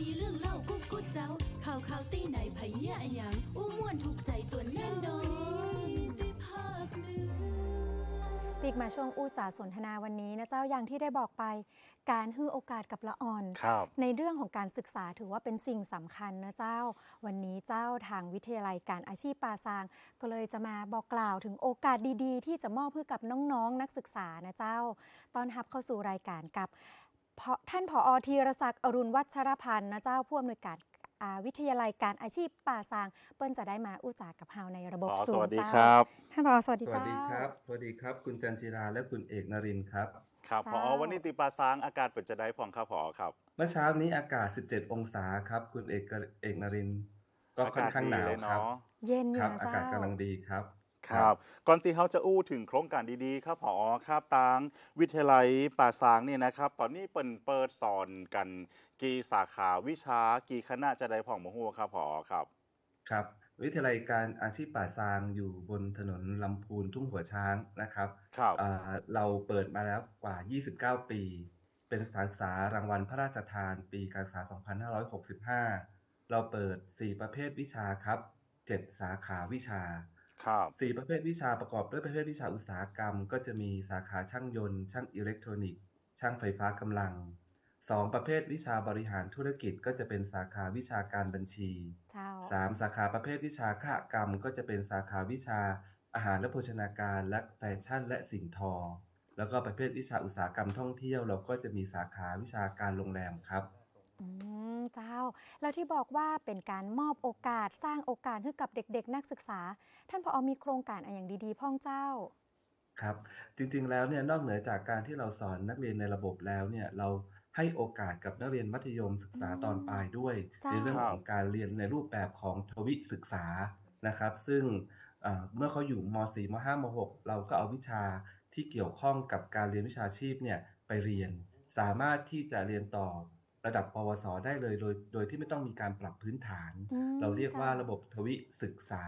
มีเรื่องเล่ากุ๊กกุ๊กเจ้า ข่าวข่าวตีไหนไผเหี้ยอะหยังอู้ม่วนถูกใจตัวแน่นอนได้ภาคเหนือปีกมาช่วงอู้จ่าสนทนาวันนี้นะเจ้าอย่างที่ได้บอกไป การให้โอกาสกับละอ่อนครับในเรื่องของการศึกษาถือว่าเป็นสิ่งสำคัญนะเจ้า วันนี้เจ้าทางวิทยาลัยการอาชีพปาซาง ก็เลยจะมาบอกกล่าวถึงโอกาสดีๆ ที่จะมอบเพื่อกับน้องๆนักศึกษานะเจ้า ตอนรับเข้าสู่รายการกับพอ ท่านผอธีรศักดิ์อรุณวัชรพันธ์นะเจ้าผู้อำนวยการอ่าวิทยาลัยการอาชีพป่าซาง เปิ้นจะได้มาอู้จากับเฮาในระบบขอสูสงวัสดีเจ้าครับ ท่านผอสวัสดีสวัสเจ้าดีครับ สวัสดีครับ คุณจันจิราและคุณเอกนรินทร์ครับ ครับพจ้าอวันนี้ติปาซางอากาศเปิดจะได้ผ่องครับพอครับ เมื่อเช้านี้อากาศ 17 องศาครับ คุณเอกเอกนรินทร์ก็ค่อนข้างหนาวอากศดีเลยครับเนาะเย็นอคยู่รับนะอาเจ้ากาศกำลังดีครับ ครับก่อนที่เขาจะอู้ถึงโครงการดีๆ ครับพอครับทางวิทยาลัยป่าซางเนี่ยนะครับ ตอนนี้เปิดเปิดสอนกัน กี่สาขาวิชากี่คณะจะได้ผ่องมหัวครับพอครับ ครับ วิทยาลัยการอาชีพป่าซางอยู่บนถนนลำพูนทุ่งหัวช้างนะครับครับอ่าเราเปิดมาแล้วกว่า 29 ปี เป็นสถานศึกษารางวัลพระราชทาน ปีการศึกษา 2565 เราเปิด 4 ประเภทวิชาครับ 7 สาขาวิชา ครับสี่ประเภทวิชาประกอบด้วยประเภทวิชาอุตสาหกรรม ก็จะมีสาขาช่างยนต์ ช่างอิเล็กทรอนิกส์ ช่างไฟฟ้ากำลังสองประเภทวิชาบริหารธุรกิจก็จะเป็นสาขาวิชาการบัญชีเจ้าสามสาขาประเภทวิชาขกรรม ก็จะเป็นสาขาวิชาอาหารและโภชนาการและแฟชั่นและสิ่งทอ แล้วก็ประเภทวิชาอุตสาหกรรมท่องเที่ยว เราก็จะมีสาขาวิชาการโรงแรมครับ อืม เจ้า แล้วที่บอกว่าเป็นการมอบโอกาสสร้างโอกาสให้กับเด็ก ๆ นักศึกษา ท่านผอมีโครงการอะไรอย่างดีๆ พ่องเจ้าครับจริงๆแล้วเนี่ยนอกเหนือจากการที่เราสอนนักเรียนในระบบแล้วเนี่ยเราให้โอกาสกับนักเรียนมัธยมศึกษาตอนปลายด้วยจ้าในเรื่องครับของการเรียนในรูปแบบของทวิศึกษานะครับ ซึ่งเอ่อเมื่อเขาอยู่ม .4 ม .5 ม .6 เราก็เอาวิชาที่เกี่ยวข้องกับการเรียนวิชาชีพเนี่ยไปเรียน สามารถที่จะเรียนต่อ ระดับปวส ได้เลยโดยโดยที่ไม่ต้องมีการปรับพื้นฐานอืมเราเรียกว่าจ้าระบบทวิศึกษา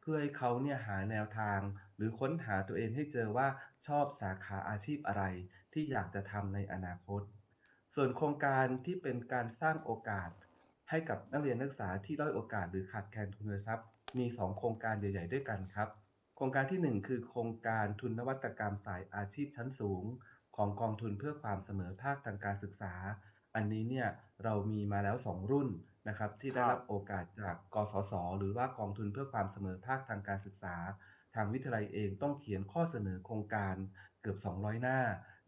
เพื่อให้เขาเนี่ยหาแนวทาง หรือค้นหาตัวเองให้เจอว่าชอบสาขาอาชีพอะไร ที่อยากจะทำในอนาคต ส่วนโครงการที่เป็นการสร้างโอกาส ให้กับนักเรียนนักศึกษาที่ด้อยโอกาสหรือขาดแคลนทุนทรัพย์มี 2 โครงการใหญ่ ๆ ด้วยกันครับ โครงการทีหนึ่1 คือโครงการทุนนวัตกรรมสายอาชีพชั้นสูง ของกองทุนเพื่อความเสมอภาคทางการศึกษา อันนี้เนี่ยเรามีมาแล้ว 2 รุ่นนะครับที่ได้ครับรับโอกาสจากกสศหรือว่ากองทุนเพื่อความเสมอภาคทางการศึกษา ทางวิทยาลัยเองต้องเขียนข้อเสนอโครงการเกือบ 200 หน้า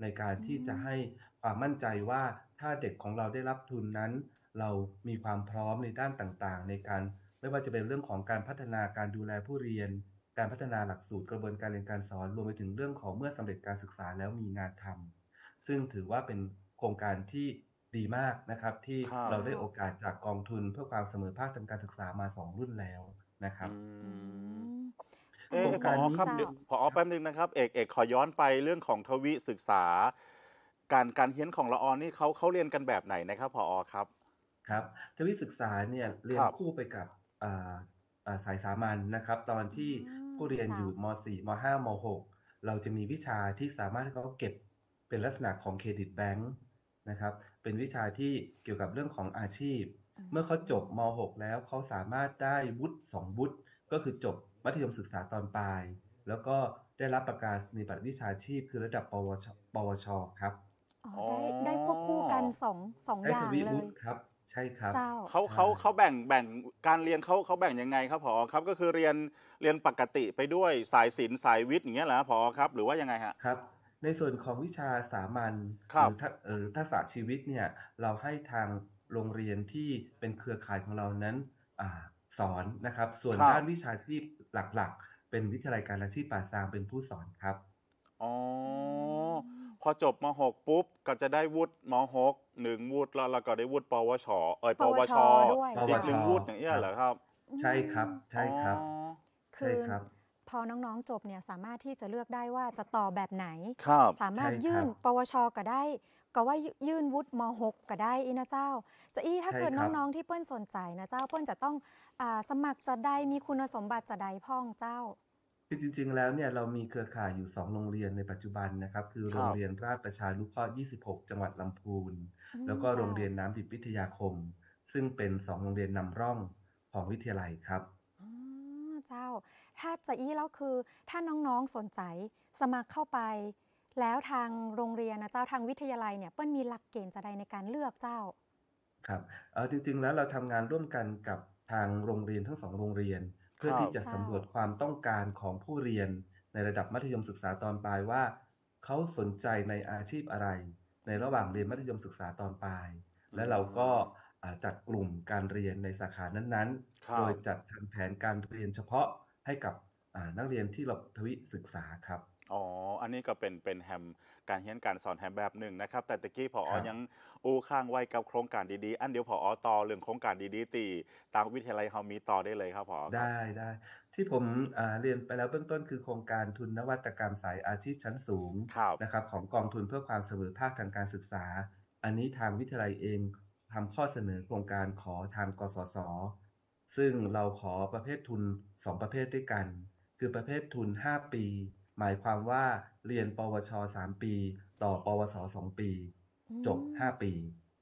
ในการที่จะให้ความมั่นใจว่าถ้าเด็กของเราได้รับทุนนั้น เรามีความพร้อมในด้านต่างๆ ในการไม่ว่าจะเป็นเรื่องของการพัฒนาการดูแลผู้เรียน การพัฒนาหลักสูตรกระบวนการเรียนการสอนรวมไปถึงเรื่องของเมื่อสำเร็จการศึกษาแล้วมีงานทำซึ่งถือว่าเป็นโครงการที่ ดีมากนะครับ ที่ครับเราได้โอกาสจากกองทุนเพื่อความเสมอภาคทางการศึกษามาสองรุ่นแล้วนะครับ อือืมมเอ๊ะโครงการผอนี้ครับเจ้า เดี๋ยวผอแป๊บนึงนะครับเอกเอกขอย้อนไปเรื่องของทวิศึกษา การการเรียนของละออนนี่เขาเขาเรียนกันแบบไหนนะครับผอครับ ครับทวิศึกษาเนี่ยเรียนครับ คู่ไปกับอ่าอ่าสายสามัญนะครับ ตอนที่อืมผู้เรียนเจ้าอยู่ม .4 ม .5 ม .6 เราจะมีวิชาที่สามารถให้เขาเก็บเป็นลักษณะของเครดิตแบงค์นะครับ เป็นวิชาที่เกี่ยวกับเรื่องของอาชีพ เมื่อเขาจบม .6 แล้วเขาสามารถได้วุฒิสองวุฒิก็คือจบมัธยมศึกษาตอนปลาย แล้วก็ได้รับประกาศนียบัตรวิชาชีพ คือระดับปวชปวชครับอ๋อได้ได้ควบคู่กันสองสองได้อย่าทงวิเลวุยฒิครับใช่ครับเจ้าเขาเขาเขาแบ่งแบ่งการเรียนเขาเขาแบ่งยังไงครับผอครับก็คือเรียนเรียนปกติไปด้วยสายศิลป์สายวิทย์อย่างเงี้ยเหรอผอครับ หรือว่ายังไงฮะครับ ในส่วนของวิชาสามัญครัหบรือทักเอ่อทักษะชีวิตเนี่ย เราให้ทางโรงเรียนที่เป็นเครือข่ายของเรานั้นอาสอนนะครับ ส่วนครับด้านวิชาชีพหลัก ๆ เป็นวิทยาลัยการอาชีพป่าซางเป็นผู้สอนครับ อ๋อพอจบม .6 ปุ๊บ ก็จะได้วุฒิม .6 หนึ่งวุฒิแล้วเราก็ได้วุฒิปวช เอ้ย ปปววชช ด้วยอีกหนึ่งวุฒิอย่างเงี้ยเหรอครับใช่ครับ ใช่ครับอ๋อคืใช่อครับ พอน้องๆจบเนี่ยสามารถที่จะเลือกได้ว่าจะต่อแบบไหน ครับสามารถใช่ครับยื่นปวชก็ได้ ก็ว่ายื่นวุฒิม .6 ก็ได้อีนะเจ้า จะอีถ้าใช่เกิดครับ น้องๆที่เปิ้ลสนใจนะเจ้าเปิ้ลจะต้องอาสมัครจะได้มีคุณสมบัติจะได้พ่องเจ้า คือจริงๆ แล้วเนี่ยเรามีเครือข่ายอยู่ 2 โรงเรียนในปัจจุบันนะครับ คือครับโรงเรียนราชประชานุเคราะห์ 26 จังหวัดลำพูน อืมแล้วก็เจ้าโรงเรียนน้ำดิบวิทยาคม ซึ่งเป็นสองโรงเรียนนำร่องของวิทยาลัยครับ อ๋อเจ้า ถ้าจะอี้แล้วคือถ้าน้องๆสนใจสมัครเข้าไป แล้วทางโรงเรียนนะเจ้าทางวิทยาลัยเนี่ยเปิ้ลมีหลักเกณฑ์จะใดในการเลือกเจ้า ครับเออจริงๆแล้วเราทำงานร่วมกันกับทางโรงเรียนทั้งสองโรงเรียนเพื่อครับ ที่จะสำรวจความต้องการของผู้เรียน ในระดับมัธยมศึกษาตอนปลายว่า เขาสนใจในอาชีพอะไร ในระหว่างเรียนมัธยมศึกษาตอนปลายและเราก็อ่าจัดกลุ่มการเรียนในสาขานั้นครับๆโดยจัดทำแผนการเรียนเฉพาะ ให้กับอ่านักเรียนที่เราทวิศึกษาครับอ๋อ อันนี้ก็เป็นเป็นแฮมการเรียนการสอนแฮมแบบหนึ่งนะครับ แต่ตะกี้พอครับยังอูข้างไว้กับโครงการดีๆ อันเดียวพอต่อเรื่องโครงการดีๆ ตีตามวิทยาลัยเฮามีต่อได้เลยครับพอครับได้ได้ที่ผมอ่าเรียนไปแล้วเบื้องต้นคือโครงการทุนนวัตกรรมสายอาชีพชั้นสูงครับนะครับของกองทุนเพื่อความเสมอภาคทางการศึกษา อันนี้ทางวิทยาลัยเองทำข้อเสนอโครงการขอทางกสศ ซึ่งเราขอประเภททุน 2 ประเภทด้วยกัน คือประเภททุน 5 ปี หมายความว่าเรียนปวช 3 ปี ต่อปวส 2 ปี จบอืม5ปี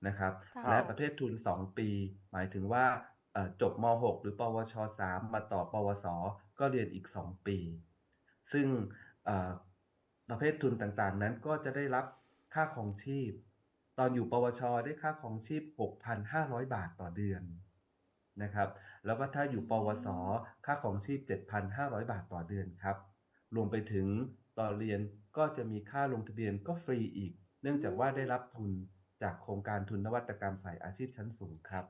นะครับจ้ะและประเภททุน 2 ปี หมายถึงว่าเอ่อจบม .6 หรือ ปวช 3 มาต่อ ปวส ก็เรียนอีก 2 ปี ซึ่งเอ่อประเภททุนต่างๆ นั้นก็จะได้รับค่าของชีพ ตอนอยู่ปวช ได้ค่าของชีพ 6,500 บาทต่อเดือนนะครับ แล้วก็ถ้าอยู่ปวส ค่าของชีพ 7,500 บาทต่อเดือนครับ รวมไปถึงตอนเรียนก็จะมีค่าลงทะเบียนก็ฟรีอีก เนื่องจากว่าได้รับทุนจากโครงการทุนนวัตกรรมสายอาชีพชั้นสูงครับ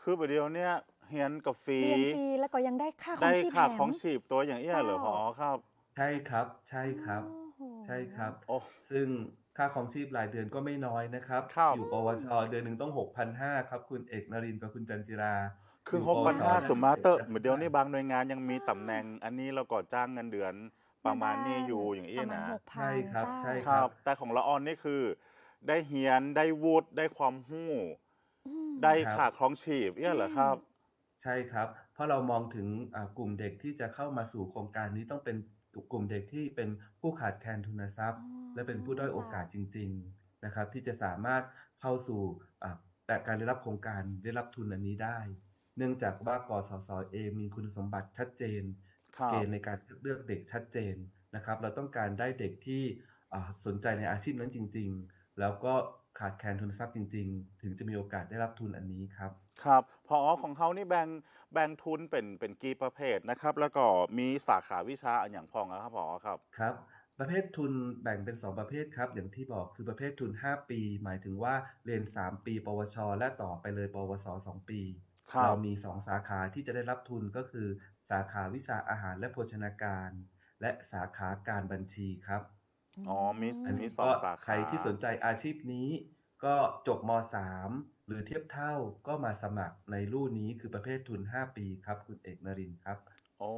คือประเดี๋ยวเนี้ยเฮียนกับฟรีเรียนฟรีแล้วก็ยังได้ค่าของได้ชีพค่าแถมของชีพตัวอย่างเอี้ยเหรอพอเจ้า ครับ ใช่ครับ ใช่ครับ โอ้โห ใช่ครับ โอ้ ซึ่งค่าของชีพรายเดือนก็ไม่น้อยนะครับ ครับ อยู่ปวช เดือนหนึ่งต้อง 6,500 ครับ คุณเอกนรินทร์กับคุณจันจิรา คืออยู่หกพันปวห้าสสมมาเตอร์เหมือนเดี๋ยวนี้บางหน่วยงานยังมีตำแหน่งอันนี้เราก็จ้างเงินเดือนประมาณนี้อยู่อย่างนี้ประมาณนะหกพันใช่ครับเจ้าใช่ครับ แต่ของละออนนี่คือ ได้เฮียนได้วูดได้ความหู้อืมได้ครับค่าครองชีพเนี่ยเหรอครับ ใช่ครับ เพราะเรามองถึงอ่ากลุ่มเด็กที่จะเข้ามาสู่โครงการนี้ต้องเป็นกลุ่มเด็กที่เป็นผู้ขาดแคลนทุนทรัพย์อ๋อและเป็นผู้ด้อยโอกาสจริง ๆนะครับ ที่จะสามารถเข้าสู่อ่าแต่การได้รับโครงการได้รับทุนอันนี้ได้ เนื่องจากว่ากสศเองมีคุณสมบัติชัดเจนครับเกณฑ์ในการคัดเลือกเด็กชัดเจนนะครับ เราต้องการได้เด็กที่อ่าสนใจในอาชีพนั้นจริง ๆ แล้วก็ขาดแคลนทุนทรัพย์จริง ๆ ถึงจะมีโอกาสได้รับทุนอันนี้ครับ ครับ พอของเขานี่แบ่งแบ่งทุนเป็นเป็นกี่ประเภทนะครับ แล้วก็มีสาขาวิชาอันอย่างพองนะครับพอครับครับประเภททุนแบ่งเป็น 2 ประเภทครับ อย่างที่บอกคือประเภททุน 5 ปี หมายถึงว่าเรียน 3 ปี ปวช และต่อไปเลย ปวส 2 ปี ครับ เรามี2สาขาที่จะได้รับทุนก็คือ สาขาวิชาอาหารและโภชนาการ และสาขาการบัญชีครับอ๋อมีอันมีนี้สองก็สาขาใครที่สนใจอาชีพนี้ ก็จบม .3 หรือเทียบเท่าก็มาสมัครในรุ่นนี้คือประเภททุน 5 ปีครับ คุณเอกนรินทร์ครับ โอ้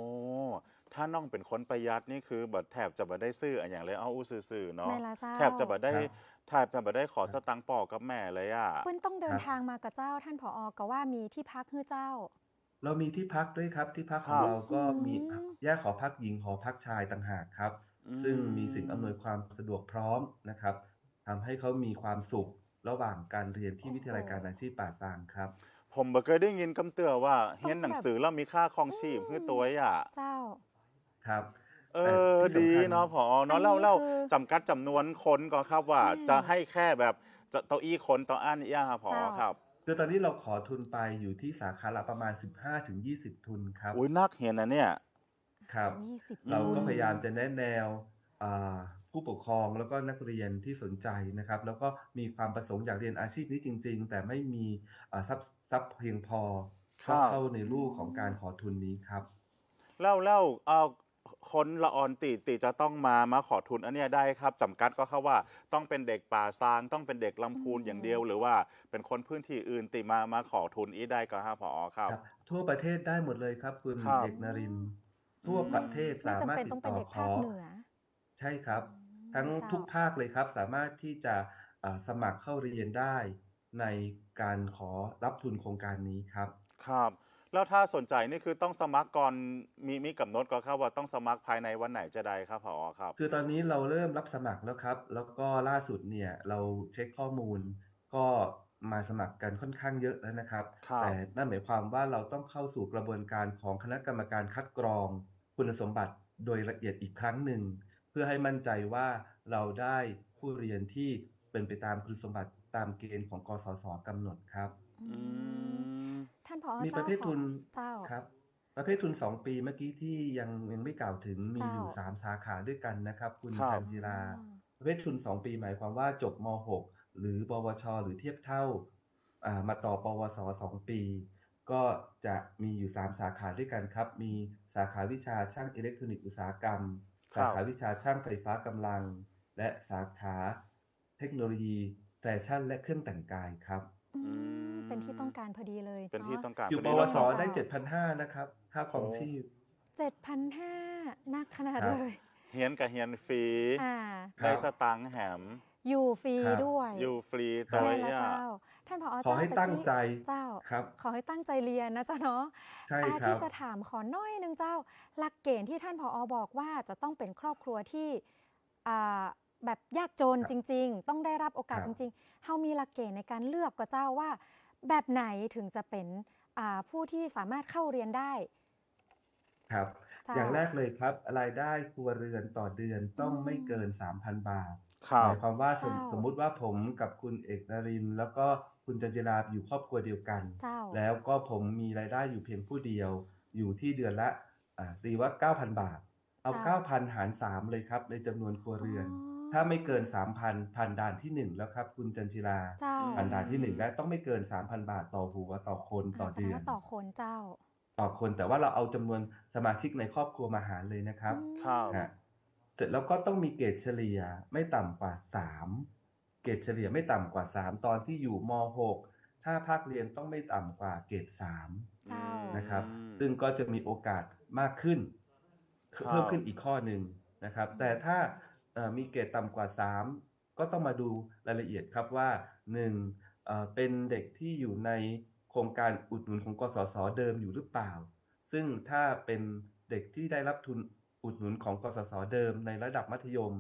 ถ้าน้องเป็นคนประหยัดนี่คือบัแทบจะบัได้ซื้ออันอย่างเลยเอาอู้ซื่อๆเนาะแม่ละเจ้า แทบจะบัได้ครับ แทบจะบัได้ขอสตังค์ปอกับแม่เลยอะ เปิ้ลต้องเดิคนรับทางมากับเจ้าท่านผอก็ว่ามีที่พักให้เจ้า เรามีที่พักด้วยครับ ที่พักขคองรับ เราก็มีอืม แยกหอพักหญิงหอพักชายต่างหากครับ อืมซึ่งมีสิ่งอำนวยความสะดวกพร้อมนะครับทำให้เขามีความสุขระหว่างการเรียนที่วิทยาลัยการอาชีพป่าซางครับ ผมบ่เคยได้ยินคำเตือนว่าเฮียนหนังสือแล้วมีค่าครองชีพอืมคือตัวอะ เจ้า ครับ เอแต่อที่ดีสำคัญ เนาะพออัเนาะนนี้เล่าเล่าคือจำกัดจำนวนคนก็ครับว่าแม่จะให้แค่แบบจะเก้าอี้คนต่ออันเนี่ยครับพอเจ้า ครับคือตอนนี้เราขอทุนไปอยู่ที่สาขาละประมาณ 15-20ทุนครับอุ้ยนักเห็นนะเนี่ย ครับ ยี่สิบเราก็ทุนพยายามจะแนะแนวอ่าผู้ปกครองแล้วก็นักเรียนที่สนใจนะครับ แล้วก็มีความประสงค์อยากเรียนอาชีพนี้จริง ๆ แต่ไม่มีอ่าทรัพย์ทรัพย์เพียงพอครัก็บเข้าในรูปของการขอทุนนี้ครับ เล่าเล่าเอา คนละออนตีตีจะต้องมามาขอทุนอันเนี้ยได้ครับจำกัดก็เข้าว่าต้องเป็นเด็กป่าซาง ต้องเป็นเด็กลำพูนอืมอย่างเดียว หรือว่าเป็นคนพื้นที่อื่นตีมามาขอทุนอีได้ก็ครับพอครับ ครับทั่วประเทศได้หมดเลยครับ คุณครับ เอกนรินทร์ทั่วประเทศไม่สามารถจำเป็นติต้องดเป็นต่อเด็กขภาอ คเหนือ ใช่ครับอืมทั้งเจ้าทุกภาคเลยครับสามารถที่จะอ่าสมัครเข้าเรียนได้ในการขอรับทุนโครงการนี้ครับ ครับ แล้วถ้าสนใจนี่คือต้องสมัครก่อนมีมีกำหนดก็ครับว่าต้องสมัครภายในวันไหนจะได้ครับพอครับ คือตอนนี้เราเริ่มรับสมัครแล้วครับ แล้วก็ล่าสุดเนี่ยเราเช็คข้อมูล ก็มาสมัครกันค่อนข้างเยอะแล้วนะครับ ครับ แต่นั่นหมายความว่าเราต้องเข้าสู่กระบวนการของคณะกรรมการคัดกรอง คุณสมบัติโดยละเอียดอีกครั้งหนึ่ง เพื่อให้มั่นใจว่าเราได้ผู้เรียนที่เป็นไปตามคุณสมบัติตามเกณฑ์ของกสศกำหนดครับ อืมท่านผอมีเจ้าประเภทขอทุนเจ้าครับ ประเภททุน 2 ปีเมื่อกี้ที่ยังยังไม่กล่าวถึงมีอยู่เจ้า3สาขาด้วยกันนะครับ คุณครับ จันจิรา ประเภททุน 2 ปีหมายความว่าจบม .6 หรือปวช หรือเทียบเท่าอ่ามาต่อปวส2ปี ก็จะมีอยู่ 3 สาขาด้วยกันครับ มีสาขาวิชาช่างอิเล็กทรอนิกส์อุตสาหกรรม ครับ สาขาวิชาช่างไฟฟ้ากำลัง และสาขาเทคโนโลยีแฟชั่นและเครื่องแต่งกายครับ อืมมเป็นที่ต้องการพอดีเลยเป็นที่าะต้องการอยู่พปดีวเลยสเจ้าได้ 7,500นะครับค่าครองโอ้ชีพ เจ็ดพันห้านักขนาดครับ เลยเฮียนกับเฮียนฟรี อ่าครับ ได้สตังค์แหม อยู่ฟรีครับ ด้วยอยู่ฟรีครัตับวแม่ละเนี่ย เจ้า ท่านผอขอเจ้าให้ตะตั้งกี้ใจเจ้า ครับ ขอให้ตั้งใจเรียนนะเจ้าเนาะใช่อาครัที่บ จะถามขอน้อยหนึงเจ้า หลักเกณฑ์ที่ท่านผอบอกว่าจะต้องเป็นครอบครัวที่อ่า แบบยากจนครับจริง ๆ ต้องได้รับโอกาสครัจบริงๆเฮามีหลักเกณฑ์ในการเลือกก็เจ้าว่า แบบไหนถึงจะเป็นอ่าผู้ที่สามารถเข้าเรียนได้ครับเจ้าอย่างแรกเลยครับ รายได้ครัวเรือนต่อเดือนต้องอืมไม่เกิน 3,000 บาทครับหมายความว่าสมเจ้าสมมุติว่าผมกับคุณเอกนรินทร์แล้วก็คุณจันจิราอยู่ครอบครัวเดียวกันเจ้าแล้วก็ผมมีรายได้อยู่เพียงผู้เดียว อยู่ที่เดือนละอ่าตีว่า 9,000 บาท เอาเจ้า9,000 หาร 3 เลยครับ ในจำนวนครัวเรือนอ๋อ ถ้าไม่เกิน 3,000ผ่านด่านที่ 1 แล้วครับ คุณจันจิราเจ้าผ่านด่านที่ 1 และต้องไม่เกิน 3,000 บาทต่อหัวต่อคนต่ออ่าแสดเดืงอนว่าต่อคนเจ้า ต่อคนแต่ว่าเราเอาจำนวนสมาชิกในครอบครัวมาหารเลยนะครับอืมครับฮะเสร็จแล้วก็ต้องมีเกรดเฉลี่ยไม่ต่ำกว่า 3 เกรดเฉลี่ยไม่ต่ำกว่า 3 ตอนที่อยู่ม .6 ถ้าภาคเรียนต้องไม่ต่ำกว่าเกรด3 เจ้า นะครับ อืมซึ่งก็จะมีโอกาสมากขึ้น ครับ เพิ่มขึ้นอีกข้อหนึ่งนะครับ แต่ถ้าเอ่อ มีเกรดต่ำกว่า 3 ก็ต้องมาดูรายละเอียดครับว่า 1. เอ่อเป็นเด็กที่อยู่ในโครงการอุดหนุนของกสศเดิมอยู่หรือเปล่า ซึ่งถ้าเป็นเด็กที่ได้รับทุนอุดหนุนของกสศเดิมในระดับมัธยม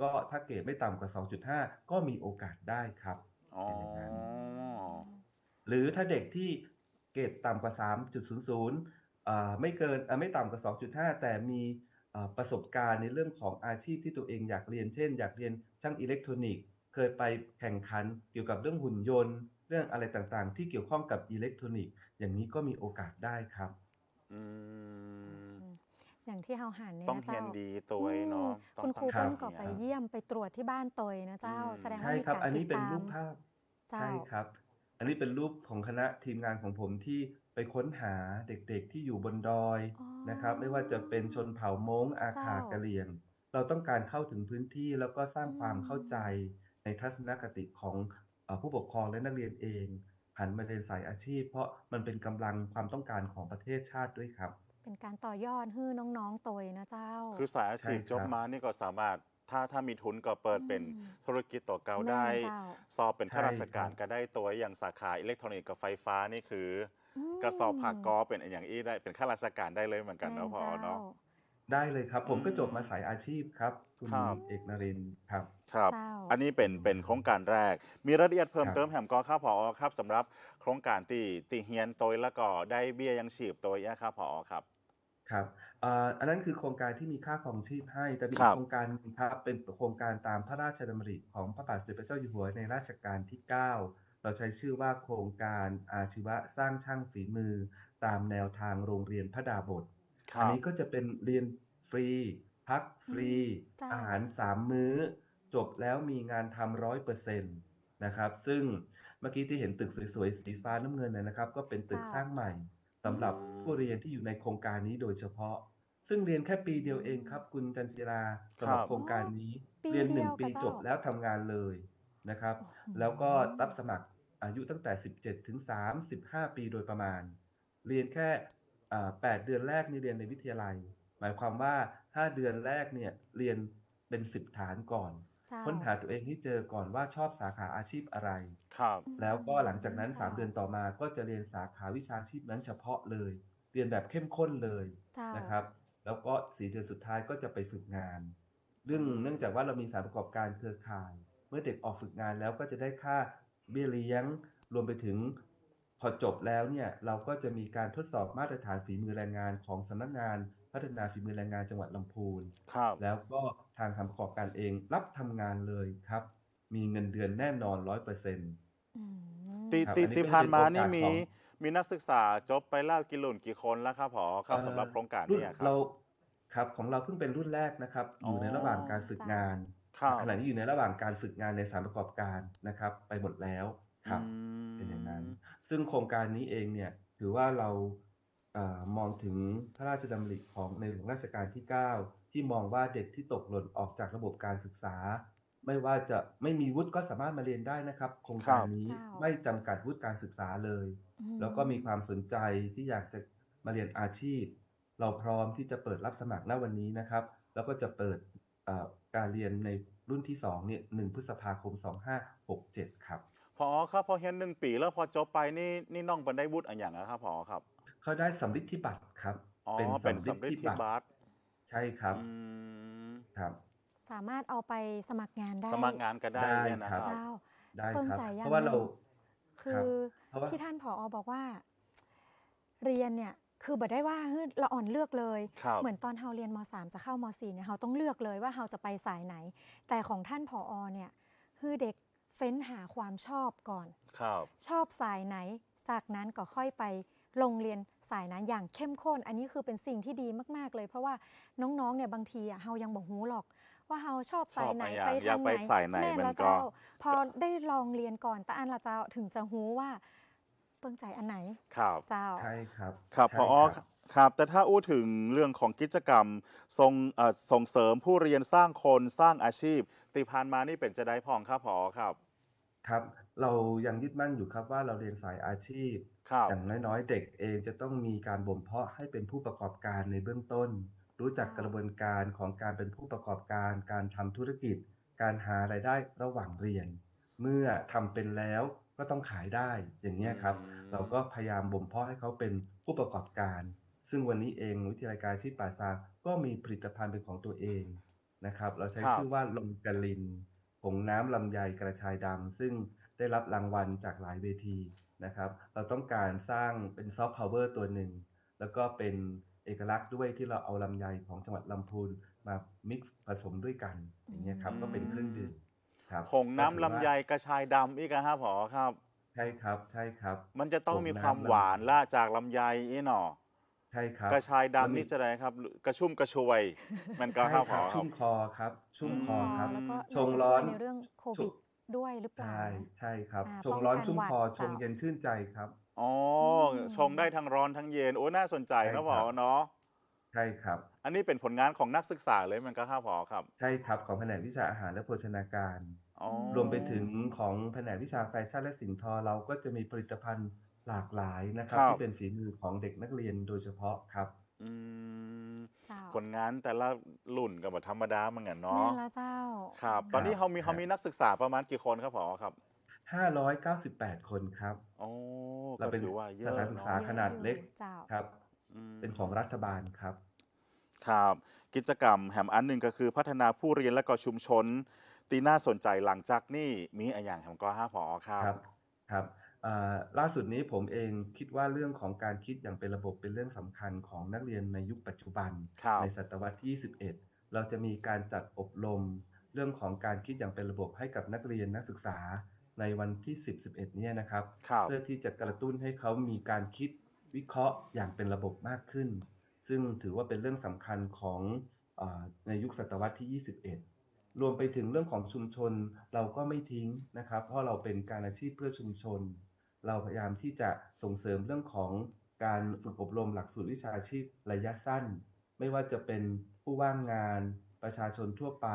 ก็ถ้าเกรดไม่ต่ำกว่า 2.5 ก็มีโอกาสได้ครับอ๋อเป็นอย่างนั้นหรือถ้าเด็กที่เกรดต่ำกว่า 3.00อ่าไม่เกินอ่าไม่ต่ำกว่า 2.5 แต่มีอ่า ประสบการณ์ในเรื่องของอาชีพที่ตัวเองอยากเรียน เช่น อยากเรียนช่างอิเล็กทรอนิกส์ เคยไปแข่งขันเกี่ยวกับเรื่องหุ่นยนต์ เรื่องอะไรต่างๆ ที่เกี่ยวข้องกับอิเล็กทรอนิกส์ อย่างนี้ก็มีโอกาสได้ครับ อืม อย่างที่เฮาหันเนี่ยต้องนะเฮียเจ้านดีตัวเนาะอืมต้องคุณครูตั้งเปิ้ลก็ใจไปเรียนเยี่ยมไปตรวจที่บ้านตยนะเจ้าอืมแสดงว่าใช่มีครับการอันนี้ติดเป็นตามรูปภาพ เจ้า ใช่ครับ อันนี้เป็นรูปของคณะทีมงานของผมที่ ไปค้นหาเด็ก ๆ ที่อยู่บนดอยอ๋อ นะครับ ไม่ว่าจะเป็นชนเผ่าม้ง อาคาเจ้ากะเหรี่ยง เราต้องการเข้าถึงพื้นที่ แล้วก็สร้างอืมความเข้าใจในทัศนคติของ เอ่อ ผู้ปกครองและนักเรียนเอง หันมาเรียนสายอาชีพ เพราะมันเป็นกำลังความต้องการของประเทศชาติด้วยครับ เป็นการต่อยอดให้น้องๆตยนะเจ้า คือสายอาชีพใช่ครับจบมานี่ก็สามารถถ้าถ้ามีทุนก็เปิดเป็นอืมธุรกิจต่อเก่าแม่นได้เจ้า สอบเป็นข้าราชการใช่ครับก็ได้ตัวอย่างสาขาอิเล็กทรอนิกส์กับไฟฟ้านี่คือ อมก็สอบผักกอเป็นอย่างอี้ได้เป็นข้าราชการได้เลยเหมือนกันเนาะพอแม่นเนาะจ้ได้เลยครับ ผมก็อืมจบมาสายอาชีพครับคุณครับเอกนรินทร์ครับครับเจ้าอันนี้เป็นเป็นโครงการแรก มีรายละเอียดเพิ่มครับเติมแหมก็ครับพอครับสำหรับโครงการตีตีเฮียนตัวแล้วก็ได้เบี้ยยังชีพตัวเนี้ยครับพอครับครับเอ่ออันนั้นคือโครงการที่มีค่าครองชีพให้ แต่มีครัอีกบโครงการหนึ่งครับเป็นโครงการตามพระราชดำริของพระบาทสมเด็จพระเจ้าอยู่หัวในรัชกาลที่ 9 เราใช้ชื่อว่าโครงการอาชีวะสร้างช่างฝีมือ ตามแนวทางโรงเรียนพระดาบท คอัรับ นี้ก็จะเป็นเรียนฟรี พักฟรีเจ้าอาหารสามมื้อ จบแล้วมีงานทำร้อยเปอร์เซ็นต์นะครับ ซึ่งเมื่อกี้ที่เห็นตึกสวยๆ สีฟ้าน้ำเงินนะนะครับ ก็เป็นตึกเจ้าสร้างใหม่สำหรับผู้เรียนที่อยู่ในโครงการนี้โดยเฉพาะ ซึ่งเรียนแค่ปีเดียวเองครับคุณจันจิราสำหรับครับโครงการนี้ ปีเรียนหนึ่งเดียวปีกับเจ้าจบแล้วทำงานเลยนะครับ โอ้โหแล้วก็รับสมัคร อายุตั้งแต่ 17 ถึง 35 ปีโดยประมาณ เรียนแค่อ่า8เดือนแรกนี่เรียนในวิทยาลัย หมายความว่า 5 เดือนแรกเนี่ยเรียนเป็น 10 ฐานก่อนเจ้าค้นหาตัวเองให้เจอก่อนว่าชอบสาขาอาชีพอะไร ครับ แล้วก็หลังจากนั้นเจ้า3เดือนต่อมาก็จะเรียนสาขาวิชาชีพนั้นเฉพาะเลย เรียนแบบเข้มข้นเลยเจ้านะครับ แล้วก็สี่เดือนสุดท้ายก็จะไปฝึกงานเรื่องเนื่องจากว่าเรามีสถานประกอบการเครือข่าย เมื่อเด็กออกฝึกงานแล้วก็จะได้ค่า เบี้ยเลี้ยง รวมไปถึงพอจบแล้วเนี่ยเราก็จะมีการทดสอบมาตรฐานฝีมือแรงงานของสำนักงาน พัฒนาฝีมือแรงงานจังหวัดลำพูนครับแล้วก็ทางสำนักประกอบการเองรับทำงานเลยครับ มีเงินเดือนแน่นอนร้อยเปอร์เซ็นต์อืมตีครับตีอันนี้ตีก็ผ่านเป็นมาโอกาสนี่มีของมีนักศึกษาจบไปแล้วกี่หลุ่นกี่คนแล้วครับผอครับสำหรับโครงการรุ่นเนี้ครัเราบครับของเราเพิ่งเป็นรุ่นแรกนะครับอ๋อออยู่ในระหว่างการฝึกงานครับ ขณะนี้อยู่ในระหว่างการฝึกงานในสถานประกอบการนะครับ ไปหมดแล้วครับอืมเป็นอย่างนั้น ซึ่งโครงการนี้เองเนี่ยถือว่าเราเออมองถึงพระราชดำริของในหลวงรัชกาลที่ 9 ที่มองว่าเด็กที่ตกหล่นออกจากระบบการศึกษา ไม่ว่าจะไม่มีวุฒิก็สามารถมาเรียนได้นะครับ โครงการนี้ครับไม่จำกัดวุฒิการศึกษาเลยอืแล้วก็มีความสนใจที่อยากจะมาเรียนอาชีพ เราพร้อมที่จะเปิดรับสมัครณวันนี้นะครับ แล้วก็จะเปิดเอ่อ การเรียนในรุ่นที่2เนี่ย1พฤษภาคม 2567 ครับพอครับพอเฮียนหนึ่งปีแล้วพอจบไปนี่นี่น้องเป็นได้วุฒิอันอย่างนะครับพอครับ เขาได้สำลิดที่บัตรครับอ๋อเป็นสำริดที่บัตรใช่ครับอืมครับ สามารถเอาไปสมัครงานได้ สมัครงานก็ได้ได้เนี่ยนะคครัรับบเจ้าได้เพิ่งครับจ่ายยังเพราะว่าเราคืครับอเพราะว่าที่ท่านผอบอกว่า เรียนเนี่ย คือบ่ได้ว่าเฮ้ยเราอ่อนเลือกเลย ครับ เหมือนตอนเฮาเรียนม .3 จะเข้าม .4 เนี่ยเฮาต้องเลือกเลยว่าเฮาจะไปสายไหน แต่ของท่านผอเนี่ยคือเด็กเฟ้นหาความชอบก่อน ครับ ชอบสายไหน จากนั้นก็ค่อยไปโรงเรียนสายนั้นอย่างเข้มข้น อันนี้คือเป็นสิ่งที่ดีมาก ๆ เลย เพราะว่าน้อง ๆ เนี่ยบางทีอะเฮายังบอกหูหรอก ว่าเฮาชอบสายไหนชอบไปอะอยากทางไปไหนสายไหนแม่มันละก็ เจ้า พอได้ลองเรียนก่อนตาอันละเจ้าถึงจะหูว่า เปิ้งใจอันไหนครับ เจ้า ใช่ครับครับใช่พอครับ แต่ถ้าอู้ถึงเรื่องของกิจกรรมส่งเอ่อส่งเสริมผู้เรียนสร้างคนสร้างอาชีพ ติพานมานี่เป็นจะได้พองครับพอครับ ครับ เรายังยึดมั่นอยู่ครับว่าเราเรียนสายอาชีพ ครับ อย่างน้อยๆ เด็กเองจะต้องมีการบ่มเพาะให้เป็นผู้ประกอบการในเบื้องต้น รู้จักค่ะกระบวนการของการเป็นผู้ประกอบการ การทำธุรกิจ การหารายได้ระหว่างเรียน เมื่อทำเป็นแล้ว ก็ต้องขายได้อย่างนี้ยครับอืมเราก็พยายามบ่มเพาะให้เขาเป็นผู้ประกอบการ ซึ่งวันนี้เองวิทยาลัยการอาชีพป่าซางก็มีผลิตภัณฑ์เป็นของตัวเองนะครับ เราใช้ครับชื่อว่าลมกะลินผงน้ำลำไยกระชายดำซึ่งได้รับรางวัลจากหลายเวทีนะครับ เราต้องการสร้างเป็นซอฟต์พาวเวอร์ตัวหนึ่ง แล้วก็เป็นเอกลักษณ์ด้วยที่เราเอาลำไยของจังหวัดลำพูนมามิกซ์ผสมด้วยกันอย่างเงี้ยครับอืมก็เป็นเครื่องดื่ม ครับผงน้ำก็ถือลำว่าไยกระชายดำอีกอะครับพอครับ ใช่ครับ ใช่ครับมันจะต้องผงมีน้ำความลำไยหวานล่าจากลำไยอีหนอใช่ครับ กระชายแล้วดำมีนี่จะได้ครับ กระชุ่มกระชวย มันก็ใช่ครับคพรัอบครัชุ่บมคอครับ ชุ่มคอครับ แล้วก็ชงน่าจะร้อนช่วยในเรื่องโควิดด้วยหรือเปล่าใช่นะใช่ครับ อ่าชงร้อนป้องกันชุ่มหวัดคอเจ้าชงเย็นชื่นใจครับ อ๋ออมชงได้ทั้งร้อนทั้งเย็น โอ้ น่าสนใจใช่นะพครัอบเนาะ ใช่ครับ อันนี้เป็นผลงานของนักศึกษาเลยมันก็ครับพอครับ ใช่ครับของแผนกวิชาอาหารและโภชนาการ อ๋อรวมไปถึงของแผนกวิชาแฟชั่นและสินทอเราก็จะมีผลิตภัณฑ์หลากหลายนะครับครับที่เป็นฝีมือของเด็กนักเรียนโดยเฉพาะครับ อืมเจ้า ผลงานแต่ละรุ่นกับแบบธรรมดาเหมือนกันแม่เนาะละเจ้า ครับตอนนี้ครับเขามีครัเขาบมีนักศึกษาประมาณกี่คนครับพอครับ598 คนครับ โอ้เราก็เป็นถือว่าเยสอะถานศึกษาเนาะขนาดเล็กเจ้า ครับอืม เป็นของรัฐบาลครับครับกิจกรรมแหมอันหนึ่งก็คือพัฒนาผู้เรียนและก็ชุมชน ตีน่าสนใจหลังจากนี่มีอะไรอย่างแหมก็ห้าพอครับครับครับอ่าล่าสุดนี้ผมเองคิดว่าเรื่องของการคิดอย่างเป็นระบบเป็นเรื่องสำคัญของนักเรียนในยุคปัจจุบันครับในศตวรรษที่ 21 เราจะมีการจัดอบรม เรื่องของการคิดอย่างเป็นระบบให้กับนักเรียนนักศึกษาในวันที่ 10 11เนี่ยนะครับครับเพื่อที่จะกระตุ้นให้เขามีการคิด วิเคราะห์อย่างเป็นระบบมากขึ้น ซึ่งถือว่าเป็นเรื่องสำคัญของอาในยุคศตวรรษที่ 21 รวมไปถึงเรื่องของชุมชนเราก็ไม่ทิ้งนะครับ เพราะเราเป็นการอาชีพเพื่อชุมชน เราพยายามที่จะส่งเสริมเรื่องของการฝึกอบรมหลักสูตรวิชาชีพระยะสั้น ไม่ว่าจะเป็นผู้ว่างงาน ประชาชนทั่วไป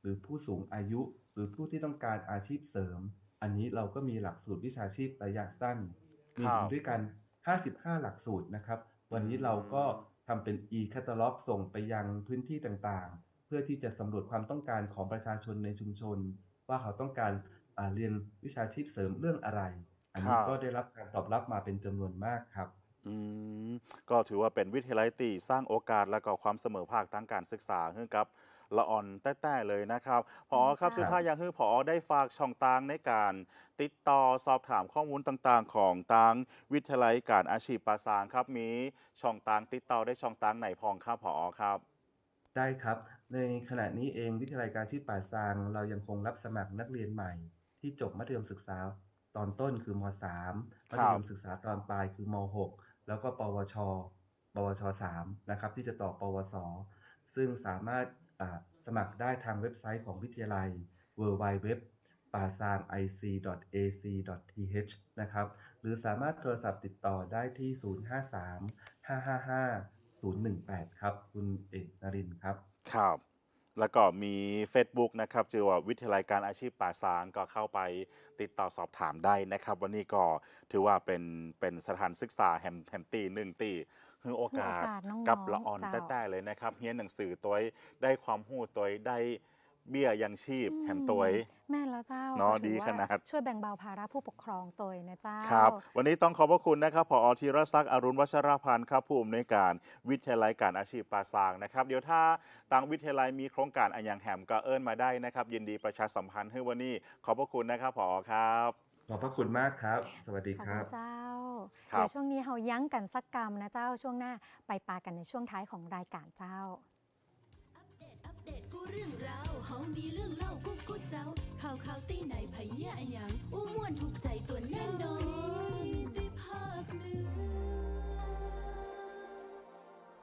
หรือผู้สูงอายุ หรือผู้ที่ต้องการอาชีพเสริม อันนี้เราก็มีหลักสูตรวิชาชีพระยะสั้นมีครับถึงด้วยกัน 55 หลักสูตรนะครับ วันนี้เราก็ทำเป็น e-catalog ส่งไปยังพื้นที่ต่างๆ เพื่อที่จะสำรวจความต้องการของประชาชนในชุมชน ว่าเขาต้องการอ่าเรียนวิชาชีพเสริมเรื่องอะไร อันนี้ครับก็ได้รับการตอบรับมาเป็นจำนวนมากครับอืมก็ถือว่าเป็นวิทยาลัยตีสร้างโอกาสและก็ความเสมอภาคทางการศึกษาให้กับ ละอ่อนแต้ๆเลยนะครับพอครับจ้าสุดท้ายอยากให้พอได้ฝากช่องทางในการติดต่อสอบถามข้อมูลต่างๆ ของทางวิทยาลัยการอาชีพปราสางครับมีช่องทางติดต่อได้ช่องทางไหนพองครับพอครับ ได้ครับ ในขณะนี้เองวิทยาลัยการอาชีพป่าซาง เรายังคงรับสมัครนักเรียนใหม่ ที่จบมัธยมศึกษาตอนต้นคือม .3 มัธยมศึกษาตอนปลายคือม .6 แล้วก็ปวช ปวช 3 นะครับ ที่จะต่อปวส ซึ่งสามารถอ่า สมัครได้ทางเว็บไซต์ของวิทยาลัย www ป่าซาง ic.ac.th นะครับ หรือสามารถโทรศัพท์ติดต่อได้ที่ 053 555 018 ครับ คุณเอกนรินทร์ครับ ครับ แล้วก็มี Facebook นะครับชื่อว่าวิทยาลัยการอาชีพป่าซางก็เข้าไปติดต่อสอบถามได้นะครับ วันนี้ก็ถือว่าเป็นเป็นสถานศึกษาแฮมแฮมตีหนึ่งตี คือโอกาสให้โอกาสน้องๆกับละอ่อนเจ้าแต้ๆเลยนะครับเฮียนหนังสือตัวได้ความรู้ตัวได้เบี้ยยังชีพแฮมตัวแม่แล้วเจ้าเนาะก็ถือดีว่ขนาดช่วยแบ่งเบาภาระผู้ปกครองตัวนะเจ้าครับวันนี้ต้องขอบพระคุณนะครับผอธีรศักดิ์อรุณวัชรพันธ์ครับผู้อำนวยการวิทยาลัยการอาชีพปราซางนะครับ เดี๋ยวถ้าทางวิทยาลัยมีโครงการอันอย่างแหมก็เอิญมาได้นะครับ ยินดีประชาสัมพันธ์ให้วันนี้ขอบพระคุณนะครับผอครับ ขอบพระคุณมากครับ สวัสดีครับเจ้าเดี๋ยวช่วงนี้เฮายั้งกันสักกรรมนะเจ้าช่วงหน้าไปปากันในช่วงท้ายของรายการเจ้า อัปเดต อัปเดต กูเรื่องราวเฮามีเรื่องเล่ากูกูเจ้า ข่าวข่าวตีไหนไผเหี้ยยังอู้มวนถูกใจตัวแน่นอน